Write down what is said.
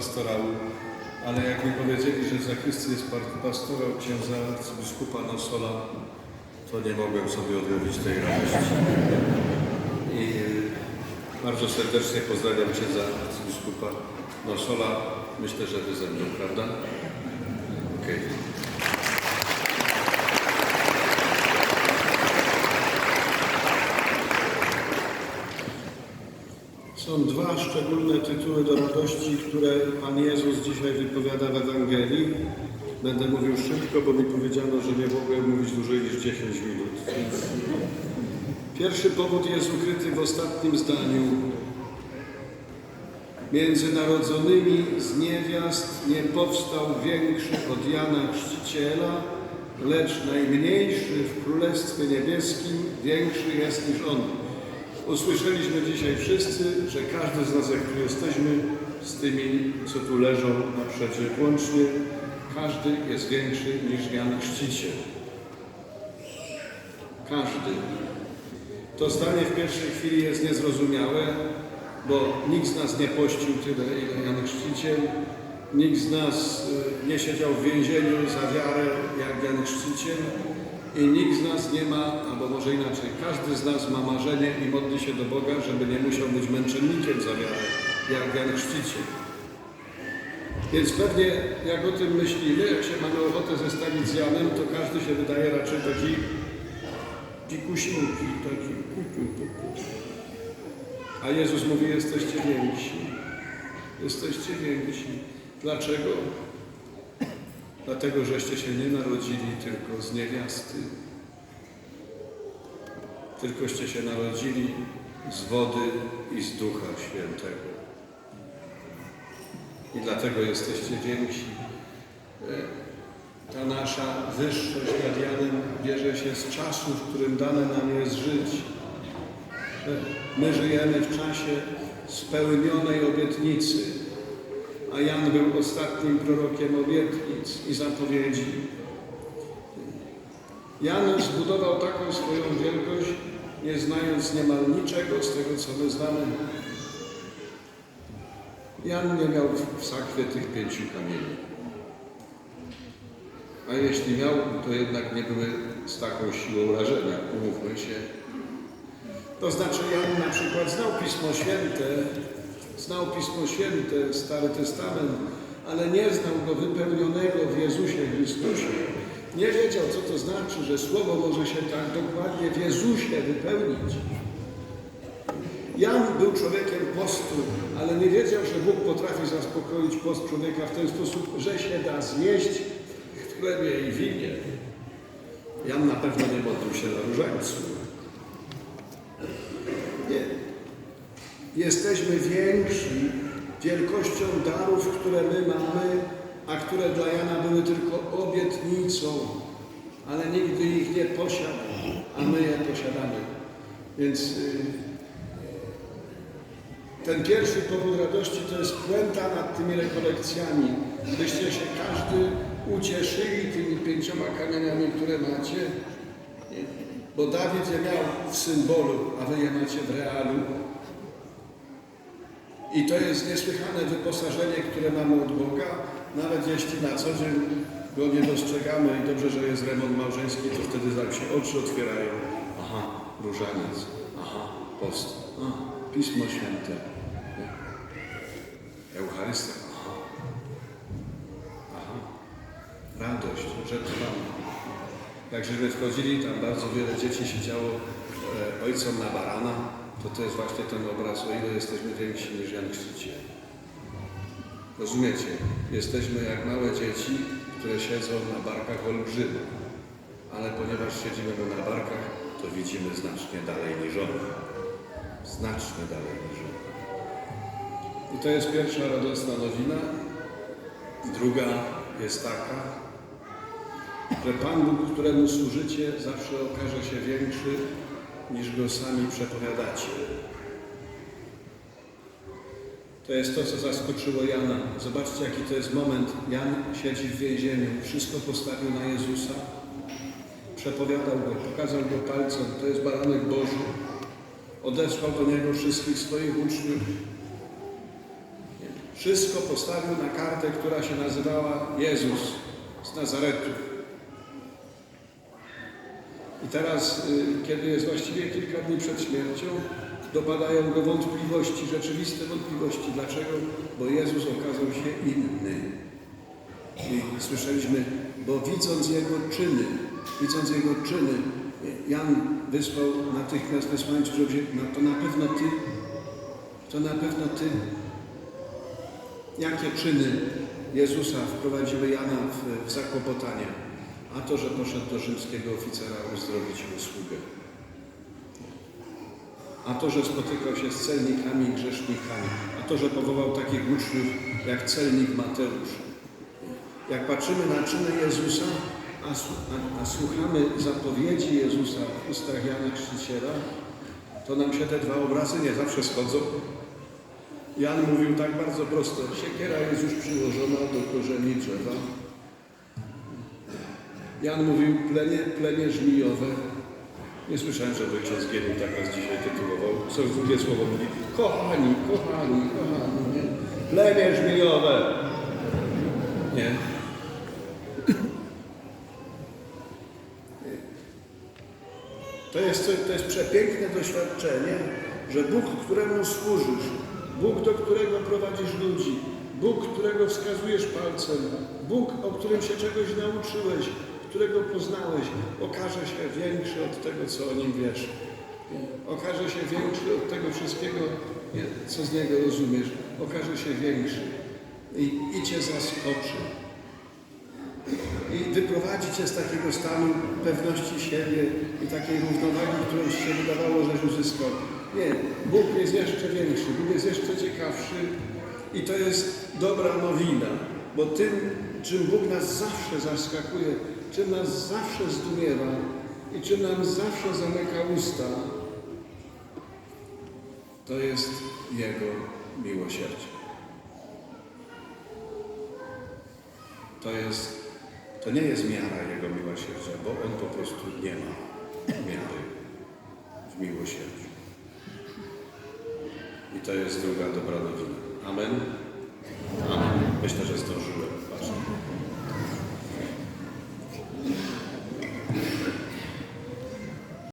pastorału, ale jak mi powiedzieli, że za Chrystus jest pastorał księdza arcybiskupa Nosola, to nie mogłem sobie odmówić tej radości. I y, bardzo serdecznie pozdrawiam księdza arcybiskupa Nosola. Myślę, że wy ze mną, prawda? Okej. Są dwa szczególne tytuły do radości, które Pan Jezus dzisiaj wypowiada w Ewangelii. Będę mówił szybko, bo mi powiedziano, że nie mogę mówić dłużej niż 10 minut. Pierwszy powód jest ukryty w ostatnim zdaniu. Między narodzonymi z niewiast nie powstał większy od Jana Chrzciciela, lecz najmniejszy w Królestwie Niebieskim większy jest niż on. Usłyszeliśmy dzisiaj wszyscy, że każdy z nas, jak tu jesteśmy, z tymi, co tu leżą na przecie łącznie, każdy jest większy niż Jan Chrzciciel. Każdy. To zdanie w pierwszej chwili jest niezrozumiałe, bo nikt z nas nie pościł tyle, ile Jan Chrzciciel. Nikt z nas y, nie siedział w więzieniu za wiarę jak Jan Chrzciciel. I nikt z nas nie ma, albo może inaczej, każdy z nas ma marzenie i modli się do Boga, żeby nie musiał być męczennikiem za wiarę jak Jan Chrzciciel. Więc pewnie jak o tym myślimy, jak się mamy ochotę zestawić z Janem, to każdy się wydaje raczej taki pikusiłki, taki kupiu, pupu. A Jezus mówi, jesteście więksi. Jesteście więksi. Dlaczego? Dlatego, żeście się nie narodzili tylko z niewiasty, tylkoście się narodzili z wody i z Ducha Świętego. I dlatego jesteście więksi. E, Ta nasza wyższość nad Janem bierze się z czasu, w którym dane nam jest żyć. My żyjemy w czasie spełnionej obietnicy, a Jan był ostatnim prorokiem obietnic i zapowiedzi. Jan zbudował taką swoją wielkość, nie znając niemal niczego z tego, co my znamy. Jan nie miał w sakwie tych pięciu kamieni. A jeśli miał, to jednak nie były z taką siłą rażenia, umówmy się. To znaczy Jan na przykład znał Pismo Święte, znał Pismo Święte, Stary Testament, ale nie znał go wypełnionego w Jezusie Chrystusie. Nie wiedział, co to znaczy, że Słowo może się tak dokładnie w Jezusie wypełnić. Jan był człowiekiem postu, ale nie wiedział, że Bóg potrafi zaspokoić post człowieka w ten sposób, że się da znieść w chlebie i winie. Jan na pewno nie modlił się na różańcu. Nie. Jesteśmy więksi wielkością darów, które my mamy, a które dla Jana były tylko obietnicą, ale nigdy ich nie posiadł, a my je posiadamy. Więc y, ten pierwszy powód radości to jest puenta nad tymi rekolekcjami, byście się każdy ucieszyli tymi pięcioma kamieniami, które macie, bo Dawid je miał w symbolu, a wy je macie w realu. I to jest niesłychane wyposażenie, które mamy od Boga, nawet jeśli na co dzień go nie dostrzegamy i dobrze, że jest remont małżeński, to wtedy tak się oczy otwierają. Aha, różaniec, aha, post, a, Pismo Święte? Eucharystia, aha, aha, radość, to mamy. Jak żeśmy wchodzili, tam bardzo wiele dzieci siedziało e, ojcom na barana, to to jest właśnie ten obraz, o ile jesteśmy więksi niż Jan Chrzciciel. Rozumiecie? Jesteśmy jak małe dzieci, które siedzą na barkach olbrzymów. Ale ponieważ siedzimy na barkach, to widzimy znacznie dalej niż on. Znacznie dalej niż on. I to jest pierwsza radosna nowina. Druga jest taka, że Pan Bóg, któremu służycie, zawsze okaże się większy niż go sami przepowiadacie. To jest to, co zaskoczyło Jana. Zobaczcie, jaki to jest moment. Jan siedzi w więzieniu, wszystko postawił na Jezusa, przepowiadał go, pokazał go palcem, to jest baranek Boży. Odesłał do niego wszystkich swoich uczniów. Wszystko postawił na kartę, która się nazywała Jezus z Nazaretu. I teraz, y, kiedy jest właściwie kilka dni przed śmiercią, dopadają go wątpliwości, rzeczywiste wątpliwości. Dlaczego? Bo Jezus okazał się inny. I słyszeliśmy, bo widząc Jego czyny, widząc Jego czyny, Jan wysłał natychmiast wysłańców, żeby się, no to na pewno Ty, to na pewno Ty. Jakie czyny Jezusa wprowadziły Jana w, w zakłopotanie? A to, że poszedł do rzymskiego oficera uzdrowić mu sługę. A to, że spotykał się z celnikami i grzesznikami. A to, że powołał takich uczniów jak celnik Mateusz. Jak patrzymy na czyny Jezusa, a, a, a słuchamy zapowiedzi Jezusa w ustach Jana Chrzciciela, to nam się te dwa obrazy nie zawsze schodzą. Jan mówił tak bardzo prosto, siekiera jest już przyłożona do korzeni drzewa. Jan mówił plenie, plenie żmijowe. Nie słyszałem, żeby ojciec Gielu tak nas dzisiaj tytułował. Co drugie słowo mówi? Kochani, kochani, kochani, nie? Plenie żmijowe. Nie. To jest, to jest przepiękne doświadczenie, że Bóg, któremu służysz, Bóg, do którego prowadzisz ludzi, Bóg, którego wskazujesz palcem, Bóg, o którym się czegoś nauczyłeś, którego poznałeś, okaże się większy od tego, co o nim wiesz. Okaże się większy od tego wszystkiego, co z niego rozumiesz. Okaże się większy i, i cię zaskoczy i wyprowadzi cię z takiego stanu pewności siebie i takiej równowagi, którą się wydawało, żeś uzyskał. Nie, Bóg jest jeszcze większy, Bóg jest jeszcze ciekawszy i to jest dobra nowina, bo tym, czym Bóg nas zawsze zaskakuje, czy nas zawsze zdumiewa i czy nam zawsze zamyka usta, to jest Jego miłosierdzie. To, jest, to nie jest miara Jego miłosierdzia, bo On po prostu nie ma miary w miłosierdziu. I to jest druga dobra nowina. Amen. Amen. Myślę, że zdążyłem.